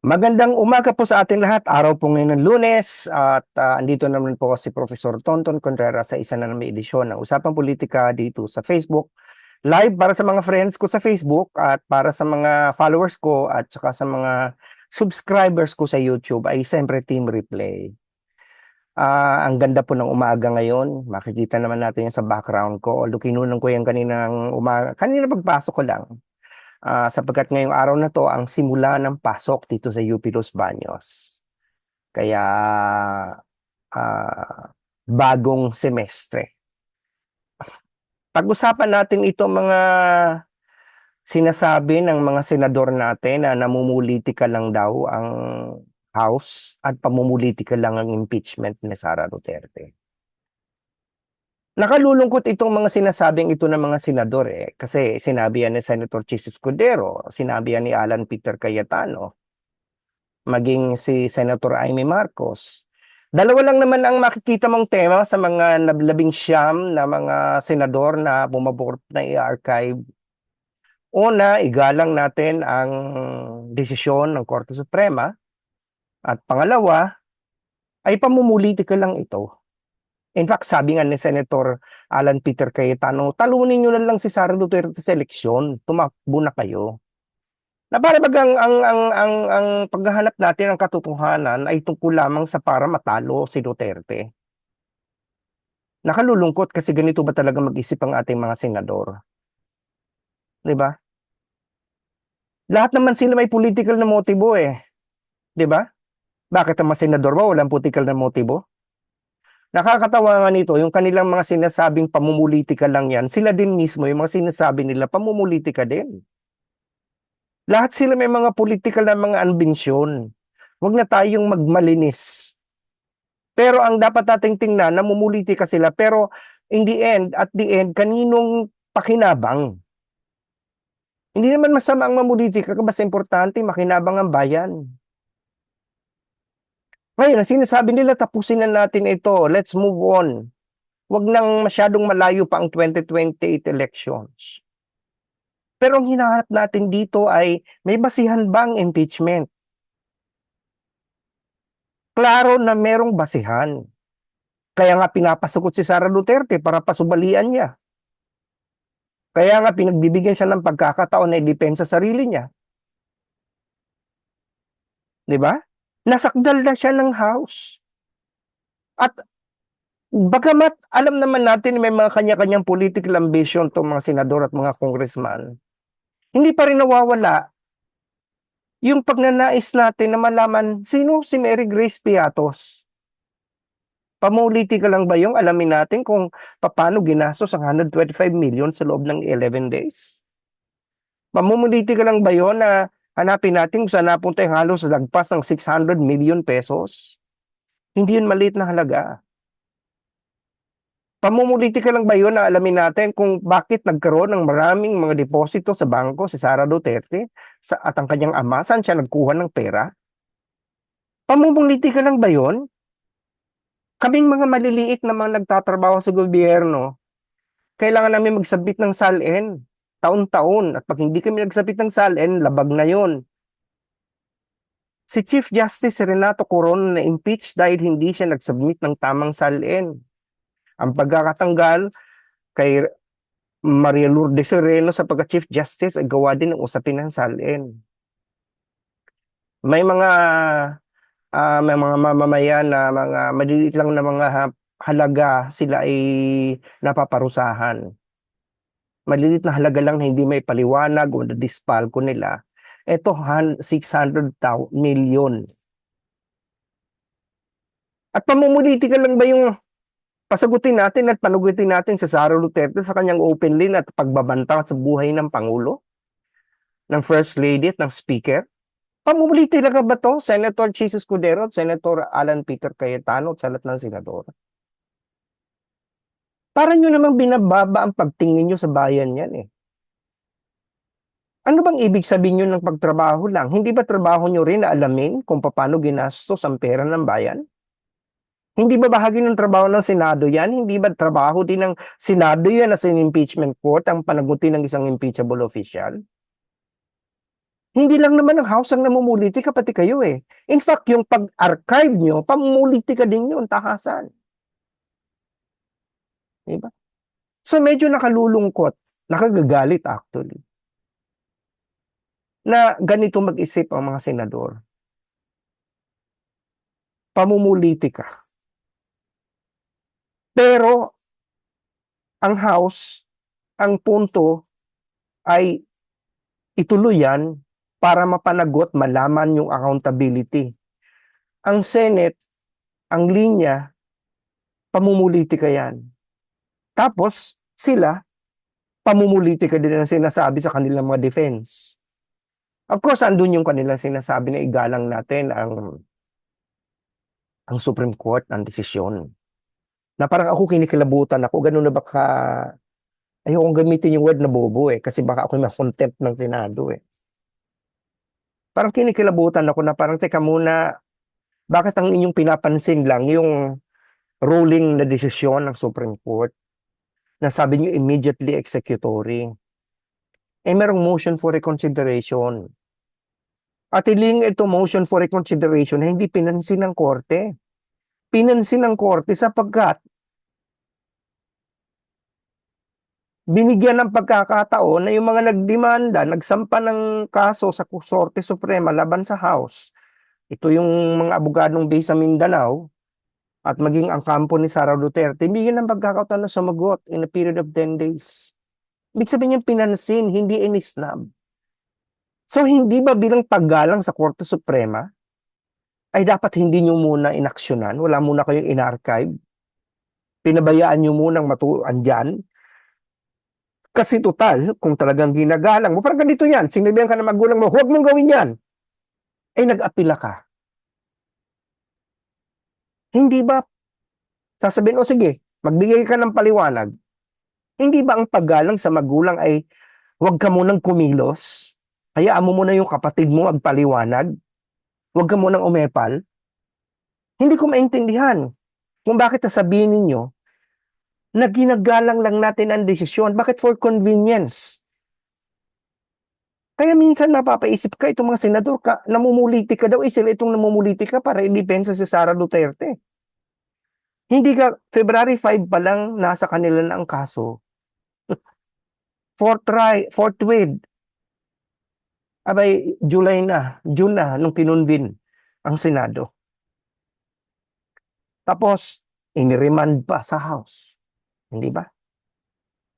Magandang umaga po sa ating lahat. Araw po ngayon ng lunes at ah, andito naman po si Professor Tonton Contreras sa isa na naman edisyon ng Usapang Politika dito sa Facebook. Live para sa mga friends ko sa Facebook at para sa mga followers ko at saka sa mga subscribers ko sa YouTube ay siyempre Team Replay. Ah, ang ganda po ng umaga ngayon. Makikita naman natin yan sa background ko. Although kinunan ko yan kaninang umaga. Kanina pagpasok ko lang. Ah, sapagkat ngayong araw na to ang simula ng pasok dito sa UP Los Baños. Kaya ah, bagong semestre. Pag-usapan natin ito mga sinasabi ng mga senador natin na namumulitika lang daw ang House at pamumulitika lang ang impeachment ni Sara Duterte. Nakalulungkot itong mga sinasabing ito ng mga senador eh. Kasi sinabi yan ni Senator Chis Escudero, sinabi yan ni Alan Peter Cayetano, maging si Senator Amy Marcos. Dalawa lang naman ang makikita mong tema sa mga nablabing siyam na mga senador na bumabor na i-archive. Una, igalang natin ang desisyon ng Korte Suprema. At pangalawa, ay pamumulitika lang ito. In fact, sabi nga ni Senator Alan Peter Cayetano, talunin nyo na lang si Sara Duterte sa eleksyon, tumakbo na kayo. Na para bag ang, ang, ang, ang, ang paghahanap natin ng katotohanan ay tungkol lamang sa para matalo si Duterte. Nakalulungkot kasi ganito ba talaga mag-isip ang ating mga senador? Di ba? Lahat naman sila may political na motibo eh. Di ba? Bakit ang mga senador ba walang political na motibo? Nakakatawa nga nito, yung kanilang mga sinasabing pamumulitika lang yan, sila din mismo, yung mga sinasabi nila, pamumulitika din. Lahat sila may mga political na mga ambisyon. Huwag na tayong magmalinis. Pero ang dapat nating tingnan, namumulitika sila, pero in the end, at the end, kaninong pakinabang? Hindi naman masama ang mamulitika, basta importante, makinabang ang bayan. Ngayon, sinasabi nila, tapusin na natin ito. Let's move on. Huwag nang masyadong malayo pa ang 2028 elections. Pero ang hinahanap natin dito ay may basihan bang impeachment? Klaro na merong basihan. Kaya nga pinapasukot si Sara Duterte para pasubalian niya. Kaya nga pinagbibigyan siya ng pagkakataon na i-depensa sarili niya. 'Di ba? Nasakdal na siya ng house. At bagamat alam naman natin may mga kanya-kanyang political ambition to mga senador at mga congressman, hindi pa rin nawawala yung pagnanais natin na malaman sino si Mary Grace Piatos. Pamulitika lang ba yung alamin natin kung paano ginastos ang 125 million sa loob ng 11 days? Pamumulitika lang ba yun na hanapin natin kung saan napunta yung halos lagpas ng 600 million pesos. Hindi yun maliit na halaga. Pamumulitika lang ba yun na alamin natin kung bakit nagkaroon ng maraming mga deposito sa bangko si Sara Duterte sa, at ang kanyang ama, saan siya nagkuha ng pera? Pamumulitika lang ba yun? Kaming mga maliliit na mga nagtatrabaho sa gobyerno, kailangan namin magsabit ng SALN taon-taon at pag hindi kami nagsabit ng SALN, labag na yon. Si Chief Justice Renato Coron na impeach dahil hindi siya nagsubmit ng tamang SALN. Ang pagkakatanggal kay Maria Lourdes Sereno sa pagka-Chief Justice ay gawa din ng usapin ng SALN. May mga uh, may mga mamamayan na mga maliliit lang na mga halaga sila ay napaparusahan malilit na halaga lang na hindi may paliwanag o dispalko nila, ito 600 million. At pamumulitika lang ba yung pasagutin natin at panugutin natin sa Sara Duterte sa kanyang open line at pagbabanta sa buhay ng Pangulo, ng First Lady at ng Speaker? Pamumulitika lang ba to, Senator Chis Escudero at Senator Alan Peter Cayetano at sa lahat ng senador? Para nyo namang binababa ang pagtingin nyo sa bayan yan eh. Ano bang ibig sabihin nyo ng pagtrabaho lang? Hindi ba trabaho nyo rin na alamin kung paano ginastos ang pera ng bayan? Hindi ba bahagi ng trabaho ng Senado yan? Hindi ba trabaho din ng Senado yan as an impeachment court ang panagutin ng isang impeachable official? Hindi lang naman ang house ang namumuliti, pati kayo eh. In fact, yung pag-archive nyo, pamumuliti ka din yun, tahasan. Diba? So medyo nakalulungkot, nakagagalit actually, na ganito mag-isip ang mga senador. Pamumuliti ka. Pero, ang House, ang punto ay ituloy yan para mapanagot, malaman yung accountability. Ang Senate, ang linya, pamumuliti ka yan. Tapos, sila, pamumuliti ka din ang sinasabi sa kanilang mga defense. Of course, andun yung kanilang sinasabi na igalang natin ang ang Supreme Court ang desisyon. Na parang ako kinikilabutan ako, ganun na baka ayokong gamitin yung word na bobo eh, kasi baka ako may contempt ng Senado eh. Parang kinikilabutan ako na parang teka muna, bakit ang inyong pinapansin lang yung ruling na desisyon ng Supreme Court na sabi niyo immediately executory. Eh merong motion for reconsideration. At hiling ito motion for reconsideration hindi pinansin ng korte. Pinansin ng korte sapagkat binigyan ng pagkakataon na yung mga nagdemanda, nagsampa ng kaso sa Korte Suprema laban sa House. Ito yung mga abogadong based sa Mindanao at maging ang kampo ni Sara Duterte, bigyan ng pagkakataon na sumagot in a period of 10 days. Ibig sabihin yung pinansin, hindi inisnab. So hindi ba bilang paggalang sa Korte Suprema, ay dapat hindi nyo muna inaksyonan, wala muna kayong in-archive, pinabayaan nyo munang matuan dyan, kasi total, kung talagang ginagalang mo, parang ganito yan, sinabihan ka ng magulang mo, huwag mong gawin yan, ay nag-apila ka. Hindi ba, sasabihin, o sige, magbigay ka ng paliwanag, hindi ba ang paggalang sa magulang ay huwag ka munang kumilos, hayaan mo muna yung kapatid mo magpaliwanag, huwag ka munang umepal? Hindi ko maintindihan kung bakit sasabihin ninyo na ginagalang lang natin ang desisyon. Bakit for convenience? Kaya minsan napapaisip ka, itong mga senador, ka, namumuliti ka daw, eh sila itong namumuliti ka para i-depensa si Sara Duterte. Hindi ka, February 5 pa lang, nasa kanila na ang kaso. Fourth try, fourth with. Abay, July na, June na, nung kinunvin ang Senado. Tapos, iniremand pa sa House. Hindi ba?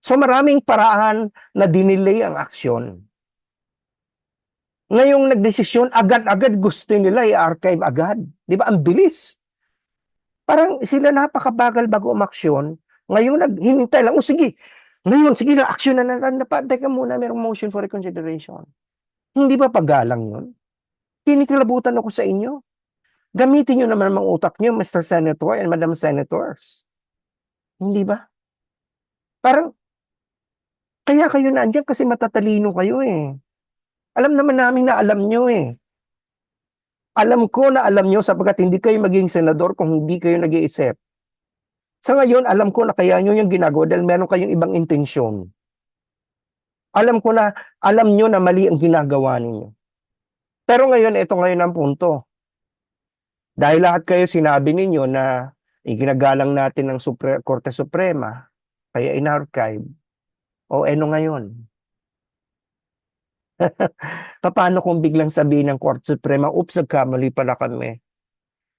So maraming paraan na dinelay ang aksyon. Ngayong nagdesisyon, agad-agad gusto nila i-archive agad. Di ba? Ang bilis. Parang sila napakabagal bago umaksyon. Ngayon, naghintay lang. O sige, ngayon, sige na, aksyon na natin. Teka muna, mayroong motion for reconsideration. Hindi ba paggalang yun? Kinikilabutan ako sa inyo. Gamitin nyo naman ang utak nyo, Mr. Senator and Madam Senators. Hindi ba? Parang, kaya kayo nandiyan kasi matatalino kayo eh. Alam naman namin na alam nyo eh. Alam ko na alam nyo sapagkat hindi kayo maging senador kung hindi kayo nag-iisip. Sa ngayon, alam ko na kaya nyo yung ginagawa dahil meron kayong ibang intensyon. Alam ko na, alam nyo na mali ang ginagawa ninyo. Pero ngayon, ito ngayon ang punto. Dahil lahat kayo sinabi ninyo na iginagalang natin ng Supre Korte Suprema, kaya in-archive. O ano ngayon? Paano kung biglang sabihin ng Korte Suprema, oops, nagkamali pala kami.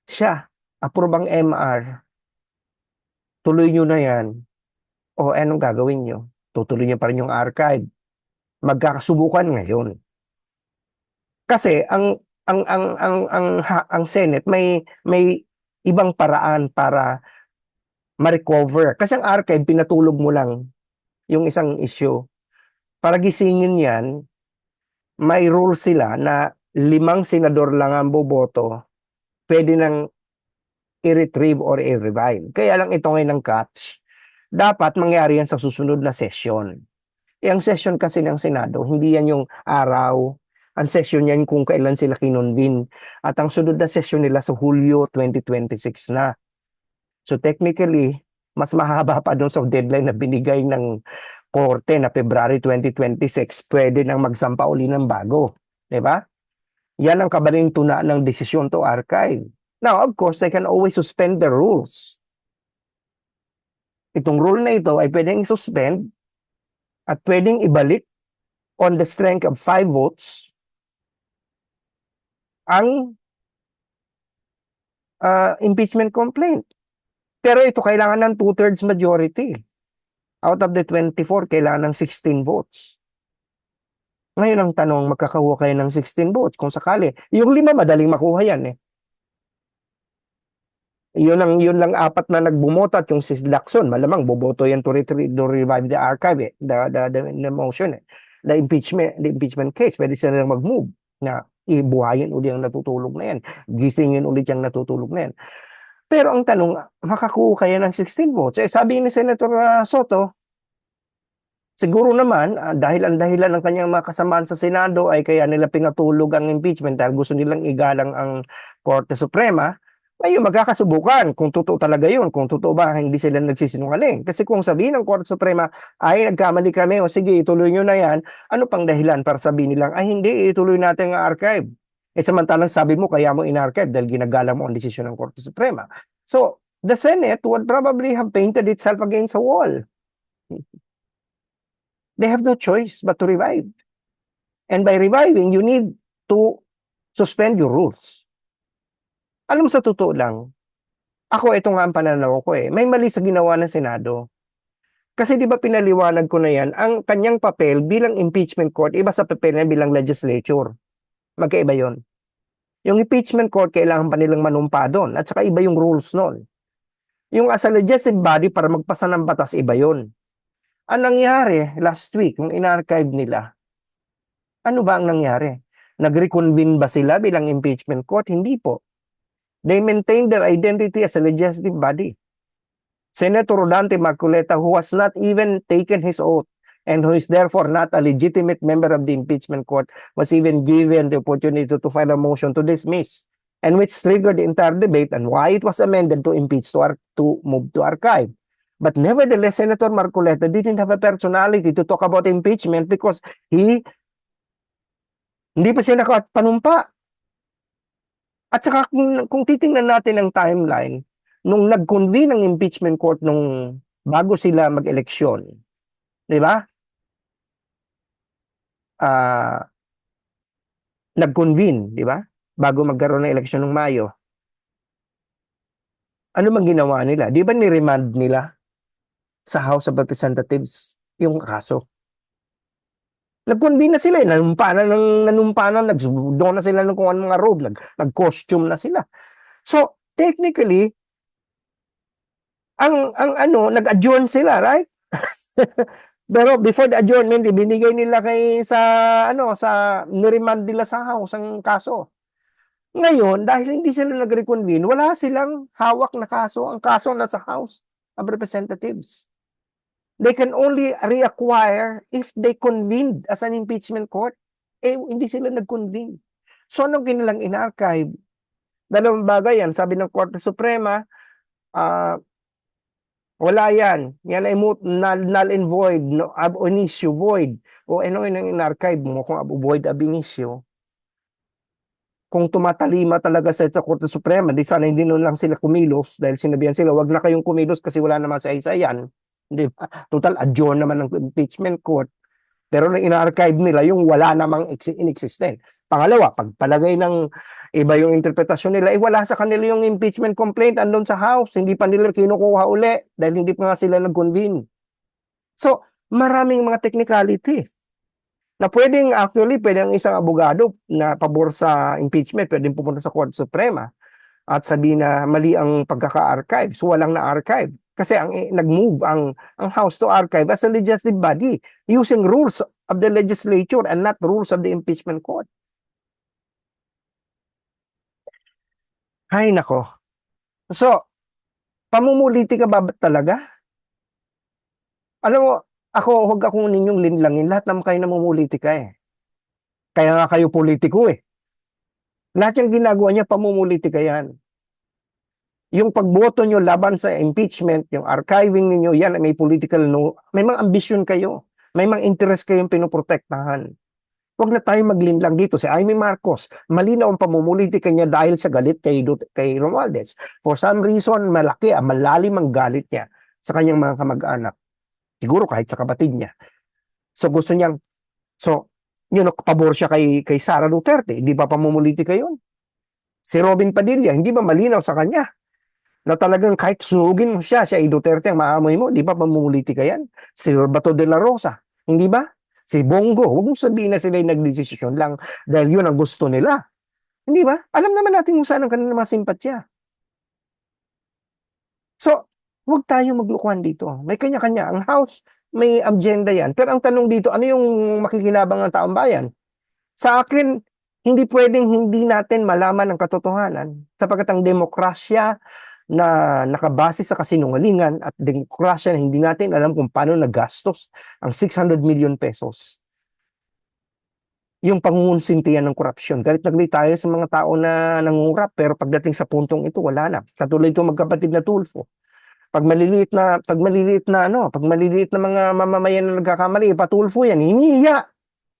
Siya, approve ang MR. Tuloy nyo na yan. O anong gagawin nyo? Tutuloy nyo pa rin yung archive. Magkakasubukan ngayon. Kasi ang ang ang ang ang, ha- ang Senate may may ibang paraan para ma-recover. Kasi ang archive, pinatulog mo lang yung isang issue. Para gisingin yan, may rule sila na limang senador lang ang boboto, pwede nang i-retrieve or i-revive. Kaya lang ito ngayon ng catch. Dapat mangyari yan sa susunod na session. E ang session kasi ng Senado, hindi yan yung araw. Ang session yan kung kailan sila kinonvene. At ang sunod na session nila sa Hulyo 2026 na. So technically, mas mahaba pa doon sa deadline na binigay ng korte na February 2026, pwede nang magsampa uli ng bago. Di ba? Yan ang kabalintuna ng desisyon to archive. Now, of course, they can always suspend the rules. Itong rule na ito ay pwedeng suspend at pwedeng ibalik on the strength of five votes ang ah, impeachment complaint. Pero ito kailangan ng two-thirds majority. Out of the 24, kailangan ng 16 votes. Ngayon ang tanong, magkakakuha kayo ng 16 votes kung sakali. Yung lima, madaling makuha yan eh. Yun ang yun lang apat na nagbumoto at yung si Lacson, malamang boboto yan to, retri- to revive the archive eh, the, the, the, the motion eh. The impeachment, the impeachment case, pwede sila lang mag-move na ibuhayin uli ang natutulog na yan. Gisingin ulit yung natutulog na yan. Pero ang tanong, makakuha kaya ng 16 votes? Eh, sabi ni Senator ah, Soto, siguro naman, ah, dahil ang dahilan ng kanyang mga kasamaan sa Senado ay kaya nila pinatulog ang impeachment dahil gusto nilang igalang ang Korte Suprema, ay magkakasubukan kung totoo talaga yun, kung totoo ba hindi sila nagsisinungaling. Kasi kung sabihin ng Korte Suprema, ay nagkamali kami, o sige, ituloy nyo na yan, ano pang dahilan para sabihin nilang, ay hindi, ituloy natin ang archive. Eh samantalang sabi mo, kaya mo in-archive dahil ginagalang mo ang desisyon ng Korte Suprema. So, the Senate would probably have painted itself against a wall. They have no choice but to revive. And by reviving, you need to suspend your rules. Alam sa totoo lang, ako ito nga ang pananaw ko eh. May mali sa ginawa ng Senado. Kasi di ba pinaliwanag ko na yan, ang kanyang papel bilang impeachment court, iba sa papel niya bilang legislature. Magkaiba yon. Yung impeachment court, kailangan pa nilang manumpa doon. At saka iba yung rules noon. Yung as a legislative body para magpasa ng batas, iba yon. Ang nangyari last week, nung in-archive nila, ano ba ang nangyari? Nag-reconvene ba sila bilang impeachment court? Hindi po. They maintain their identity as a legislative body. Senator Rodante Marcoleta, who has not even taken his oath and who is therefore not a legitimate member of the impeachment court, was even given the opportunity to file a motion to dismiss, and which triggered the entire debate and why it was amended to impeach to, ar- to move to archive. But nevertheless, Senator Marcoleta didn't have a personality to talk about impeachment because he hindi pa siya nakapanumpa. At saka kung, kung titingnan natin ang timeline, nung nag-convene ang impeachment court nung bago sila mag-eleksyon, di ba? Ah, nag-convene, di ba? Bago magkaroon ng eleksyon ng Mayo. Ano mang ginawa nila? Di ba ni-remand nila sa House of Representatives yung kaso? Nag-convene na sila, eh. nanumpa na, ng, nanumpa na, nag, doon na sila ng kung anong mga robe, nag, nag-costume na sila. So, technically, ang, ang ano, nag-adjourn sila, right? Pero before the adjournment, ibinigay nila kay sa, ano, sa, niremand nila sa house ang kaso. Ngayon, dahil hindi sila nag-reconvene, wala silang hawak na kaso. Ang kaso nasa House of Representatives. They can only reacquire if they convened as an impeachment court. Eh, hindi sila nag-convene. So, anong kinilang in-archive? Dalawang bagay yan. Sabi ng Korte Suprema, ah, wala yan. Yan ay null, null and void, no, ab initio, void. O ano yun ang in-archive mo kung ab void ab initio? Kung tumatalima talaga sa, sa Korte Suprema, di sana hindi nun lang sila kumilos dahil sinabihan sila, wag na kayong kumilos kasi wala naman sa isa yan. Di ba? Total, adjourn naman ng impeachment court. Pero na in-archive nila yung wala namang ex- inexistent. Pangalawa, pagpalagay ng iba yung interpretasyon nila, eh wala sa kanila yung impeachment complaint andun sa House. Hindi pa nila kinukuha uli dahil hindi pa nga sila nag-convene. So, maraming mga technicality na pwedeng actually, pwedeng isang abogado na pabor sa impeachment, pwedeng pumunta sa Korte Suprema at sabihin na mali ang pagkaka-archive. So, walang na-archive. Kasi ang eh, nag-move ang ang House to archive as a legislative body using rules of the legislature and not rules of the impeachment court. Hay nako. So, pamumuliti ka ba talaga? Alam mo, ako, huwag akong ninyong linlangin. Lahat naman kayo namumuliti ka eh. Kaya nga kayo politiko eh. Lahat yung ginagawa niya, pamumuliti ka yan. Yung pagboto nyo laban sa impeachment, yung archiving ninyo, yan, may political no, may mga ambisyon kayo. May mga interest kayong pinoprotektahan. Huwag na tayo maglinlang dito. Si Amy Marcos, malinaw ang pamumulitika niya dahil sa galit kay, Dut- kay Romualdez. For some reason, malaki, malalim ang galit niya sa kanyang mga kamag-anak. Siguro kahit sa kapatid niya. So gusto niyang, so, yun, pabor siya kay, kay Sara Duterte. Hindi ba pamumulitika yun? Si Robin Padilla, hindi ba malinaw sa kanya? Na talagang kahit sunugin mo siya, siya ay Duterte ang maamoy mo, di ba pamumulitika yan? Si Bato de la Rosa, hindi ba? Si Bongo, huwag mong sabihin na sila ay nagdesisyon lang dahil yun ang gusto nila. Hindi ba? Alam naman natin kung saan ang kanilang mga simpatya. So, huwag tayo maglukuhan dito. May kanya-kanya. Ang House, may agenda yan. Pero ang tanong dito, ano yung makikinabang ng taong bayan? Sa akin, hindi pwedeng hindi natin malaman ang katotohanan sapagkat ang demokrasya na nakabase sa kasinungalingan at demokrasya na hindi natin alam kung paano nagastos ang 600 million pesos. Yung pangungunsintihan ng korupsyon. Galit na galit tayo sa mga tao na nangungurap pero pagdating sa puntong ito, wala na. Katulad ito magkapatid na Tulfo. Pag maliliit na, pag maliliit na ano, pag maliliit na mga mamamayan na nagkakamali, patulfo yan, hinihiya.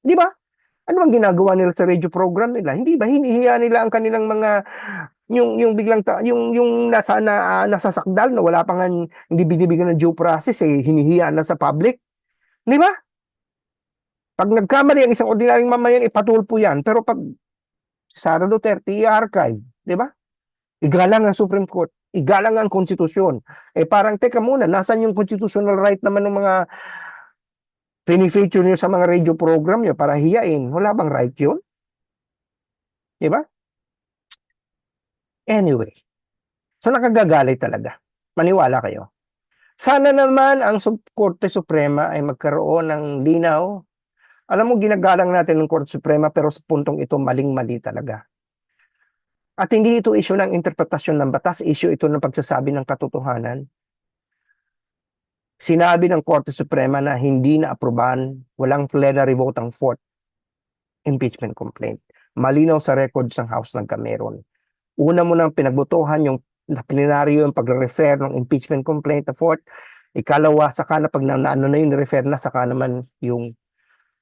Di ba? Ano ang ginagawa nila sa radio program nila? Hindi ba hinihiya nila ang kanilang mga yung yung biglang ta, yung yung nasa na, ah, nasa sakdal na wala pa nga hindi binibigyan ng due process eh hinihiya na sa public. Di ba? Pag nagkamali ang isang ordinaryong mamayan ipatulpo yan. Pero pag Sara Duterte i-archive, di ba? Igalang ang Supreme Court, igalang ang konstitusyon. Eh parang teka muna, nasan yung constitutional right naman ng mga pinifeature niyo sa mga radio program niyo para hiyain. Wala bang right yun? Di ba? Anyway, so nakagagalit talaga. Maniwala kayo. Sana naman ang Korte Suprema ay magkaroon ng linaw. Alam mo, ginagalang natin ng Korte Suprema pero sa puntong ito maling-mali talaga. At hindi ito issue ng interpretasyon ng batas, issue ito ng pagsasabi ng katotohanan. Sinabi ng Korte Suprema na hindi na aprobahan, walang plenary vote ang fourth impeachment complaint. Malinaw sa records ng House ng Cameron. Una mo nang pinagbotohan yung na plenaryo yung pagre-refer ng impeachment complaint na fourth. Ikalawa, saka na pag na, na- yung refer na, saka naman yung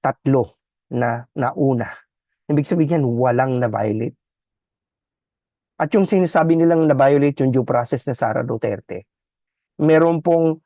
tatlo na nauna. Ibig sabihin, walang na-violate. At yung sinasabi nilang na-violate yung due process na Sara Duterte, meron pong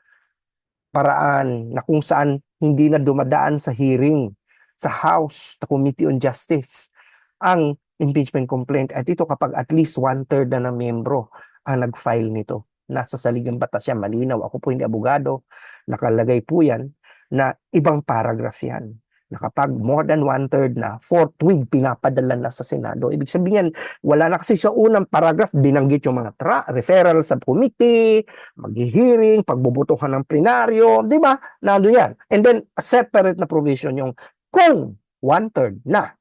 paraan na kung saan hindi na dumadaan sa hearing sa House, sa Committee on Justice, ang impeachment complaint. At ito kapag at least one-third na ng membro ang nag-file nito. Nasa saligang batas yan, malinaw. Ako po hindi abogado. Nakalagay po yan na ibang paragraph yan. Na kapag more than one-third na, forthwith pinapadala na sa Senado. Ibig sabihin, wala na kasi sa unang paragraph, binanggit yung mga tra- referral sa committee, mag-hearing, pagbubutuhan ng plenaryo, di ba? Nando yan. And then, a separate na provision yung kung one-third na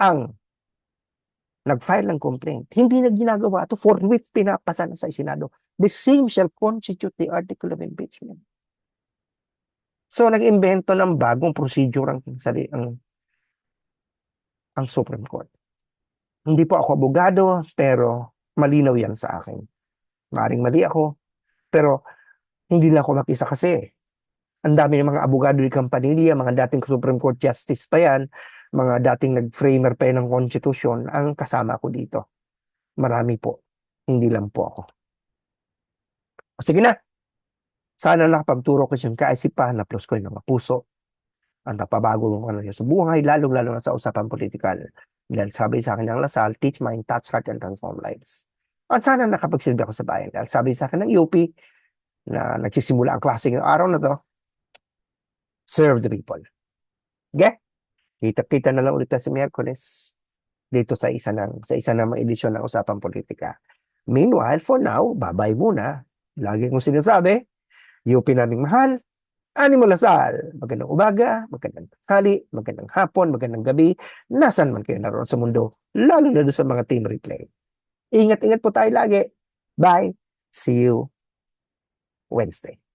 ang nag-file ng complaint, hindi na ginagawa ito, forthwith pinapasa na sa Senado. The same shall constitute the article of impeachment. So, nag-invento ng bagong procedure ang, sali- ang, ang Supreme Court. Hindi po ako abogado, pero malinaw yan sa akin. Maring mali ako, pero hindi na ako makisa kasi. Ang dami ng mga abogado ni Campanilla, mga dating Supreme Court Justice pa yan, mga dating nag-framer pa ng konstitusyon, ang kasama ko dito. Marami po. Hindi lang po ako. Sige na. Sana nakapagturo ko yung kaisipan na plus ko yung mga puso. Ang napabago mo ano sa buhay, lalong-lalo na sa usapan politikal. Dahil sabi sa akin ng Lasal, teach mind, touch heart, and transform lives. At sana nakapagsilbi ako sa bayan. Dahil sabi sa akin ng UP, na nagsisimula ang klase ng araw na to, serve the people. Okay? Kita-kita na lang ulit tayo sa Miyerkules dito sa isa ng sa isa ng mga edisyon ng Usapang Politika. Meanwhile, for now, babay muna. Lagi kong sinasabi, UP naming mahal, Animo Lasal, magandang umaga, magandang tanghali, magandang hapon, magandang gabi, nasan man kayo naroon sa mundo, lalo na doon sa mga team replay. Ingat-ingat po tayo lagi. Bye. See you Wednesday.